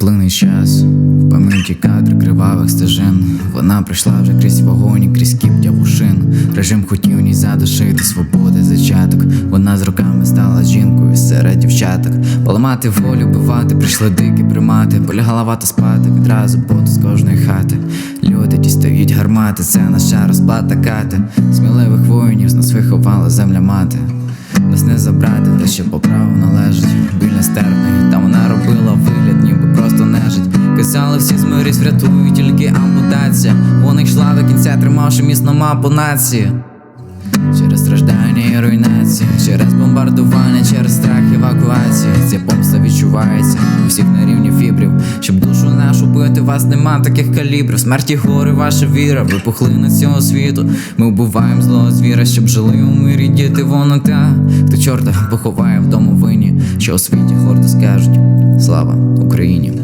плине час, в пам'яті кадри кривавих стежин. Вона прийшла вже крізь вогонь, крізь кіптя вушин. Режим хотів ній задушити свободи зачаток. Вона з роками стала жінкою серед дівчаток. Поламати волю, бивати, прийшли дикі примати. Полягала вата спати відразу поту з кожної хати. Люди дістають гармати, це наша розплата кати. Сміливих воїнів з нас виховала земля мати. Казали, всі змирись, врятують тільки ампутація. Вона йшла до кінця, тримавши міцно мапу нації. Через страждання і руйнації, через бомбардування, через страх евакуації. Ця помста відчувається у всіх на рівні фібрів. Щоб душу нашу бити, вас нема таких калібрів. Смерті гори, ваша віра, ви пухлина цього світу. Ми вбиваємо злого звіра, щоб жили у мирі діти. Вона та, хто чорта поховає в домовині, що у світі гордо скажуть. Слава Україні!